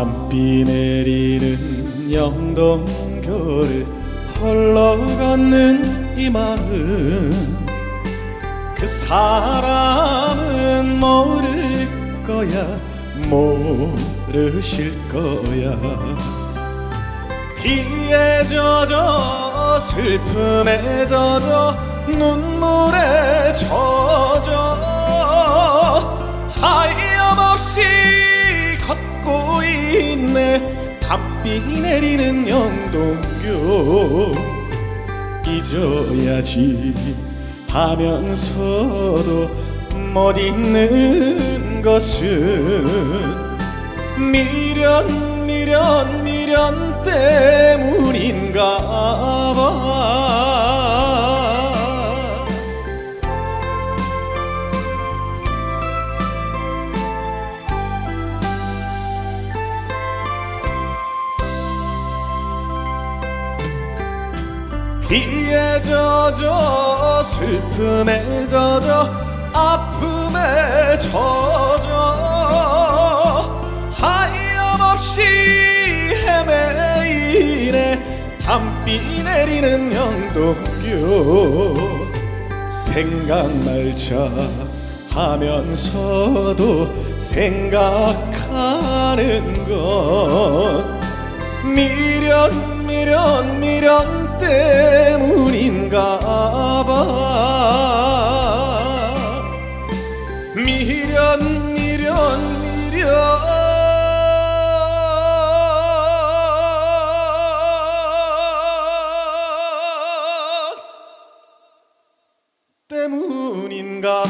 밤비 내리는 홀로 걷는 이 마음. 그 사람은 모를 거야 모르실 거야. 비에 젖어 슬픔에 젖어 눈물에 젖어 있네. 밤비 내리는 영동교. 잊어야지. 하면서도 못 잊는 것은 미련 미련 미련 때문 비에 젖어 슬픔에 젖어 아픔에 젖어. 하염없이 헤매이네 밤비 내리는 영동교. 생각 말자 하면서도 생각하는 것. 미련 미련 미련 때문인 가 봐. 미련 미련 미련. 때문인가